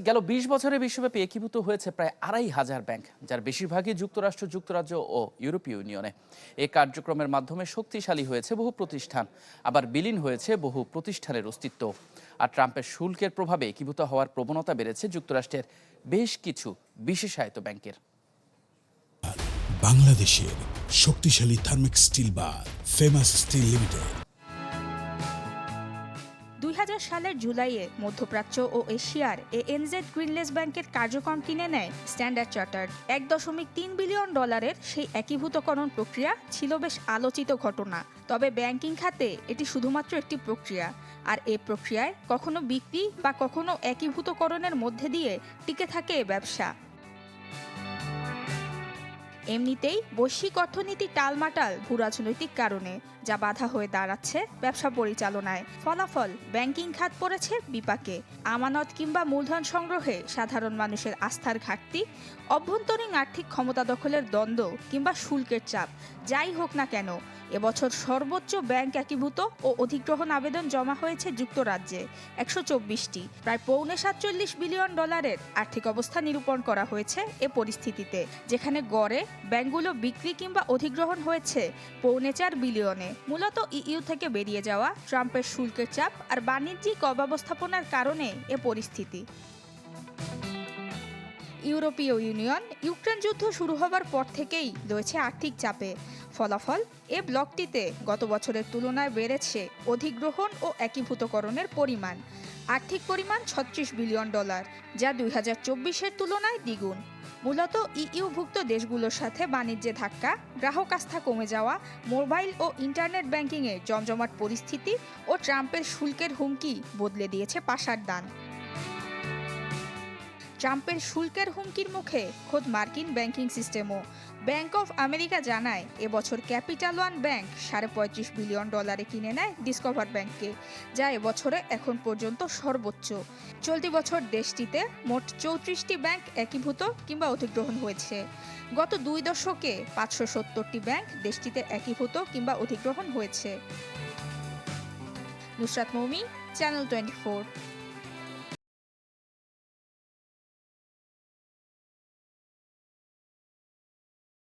গেল বিশ বছরে বিশ্বব্যাপী একীভূত হয়েছে প্রায় আড়াই হাজার ব্যাংক, যার বেশিরভাগই যুক্তরাষ্ট্র, যুক্তরাজ্য ও ইউরোপীয় ইউনিয়নে। এই কার্যক্রমের মাধ্যমে শক্তিশালী হয়েছে বহু প্রতিষ্ঠান, আবার বিলীন হয়েছে বহু প্রতিষ্ঠানের অস্তিত্ব। আর ট্রাম্পের শুল্কের প্রভাবে একীভূত হওয়ার প্রবণতা বেড়েছে যুক্তরাষ্ট্রের বেশ কিছু বিশেষায়িত ব্যাংকের। বাংলাদেশের শক্তিশালী থার্মিক স্টিল বা ফেমাস স্টিল লিমিটেড। সালের জুলাইয়ে মধ্যপ্রাচ্য ও এশিয়ার এএনজেড গ্রিনলেস ব্যাংকের কার্যক্রম কিনে নেয় স্ট্যান্ডার্ড চার্টার্ড। এক দশমিক তিন বিলিয়ন ডলারের সেই একীভূতকরণ প্রক্রিয়া ছিল বেশ আলোচিত ঘটনা। তবে ব্যাংকিং খাতে এটি শুধুমাত্র একটি প্রক্রিয়া। আর এ প্রক্রিয়ায় কখনো বিক্রি বা কখনো একীভূতকরণের মধ্যে দিয়ে টিকে থাকে এ ব্যবসা। এমনিতেই বৈশ্বিক অর্থনীতি টালমাটাল ভূরাজনৈতিক কারণে, যা বাধা হয়ে দাঁড়াচ্ছে ব্যবসা পরিচালনায়। ফলাফল, ব্যাংকিং খাত পড়েছে বিপাকে। আমানত কিংবা মূলধন সংগ্রহে সাধারণ মানুষের আস্থার ঘাটতি, অভ্যন্তরীণ আর্থিক ক্ষমতা দখলের দ্বন্দ্ব কিংবা শুল্কের চাপ, যাই হোক না কেন, এবছর সর্বোচ্চ ব্যাংক একীভূত ও অধিগ্রহণ আবেদন জমা হয়েছে যুক্তরাজ্যে, একশো চব্বিশটি। প্রায় পৌনে সাতচল্লিশ বিলিয়ন ডলারের আর্থিক অবস্থা নিরূপণ করা হয়েছে এ পরিস্থিতিতে, যেখানে গড়ে ব্যাংকগুলো বিক্রি কিংবা অধিগ্রহণ হয়েছে, পৌনে চার বিলিয়নে। মূলত ইইউ থেকে বেরিয়ে যাওয়া, ট্রাম্পের শুল্কের চাপ আর বাণিজ্যিক অব্যবস্থাপনার কারণে এ পরিস্থিতি। ইউরোপীয় ইউনিয়ন, ইউক্রেন যুদ্ধ শুরু হবার পর থেকেই রয়েছে আর্থিক চাপে। ফলাফল এ ব্লকটিতে গত বছরের তুলনায় বেড়েছে অধিগ্রহণ ও একীভূতকরণের পরিমাণ। আর্থিক পরিমাণ ছত্রিশ বিলিয়ন ডলার, যা দুই হাজার চব্বিশের তুলনায় দ্বিগুণ। মূলত ইইউভুক্ত দেশগুলোর সাথে বাণিজ্যে ধাক্কা, গ্রাহক আস্থা কমে যাওয়া, মোবাইল ও ইন্টারনেট ব্যাংকিংয়ে জমজমাট পরিস্থিতি ও ট্রাম্পের শুল্কের হুমকি বদলে দিয়েছে পাশার দান। ট্রাম্পের শুল্কের হুমকির মুখে খোদ মার্কিন ব্যাংকিং সিস্টেমও। ব্যাংক অফ আমেরিকা জানায়, এবছর ক্যাপিটাল ওয়ান ব্যাংক সাড়ে পঁয়ত্রিশ বিলিয়ন ডলারে কিনে নেয় ডিসকভার ব্যাংককে, যা এবছরে এখন পর্যন্ত সর্বোচ্চ। চলতি বছর দেশটিতে মোট চৌত্রিশটি ব্যাংক একীভূত কিংবা অধিগ্রহণ হয়েছে। গত দুই দশকে পাঁচশো সত্তরটি ব্যাংক দেশটিতে একীভূত কিংবা অধিগ্রহণ হয়েছে। Nusrat Moumi, channel twenty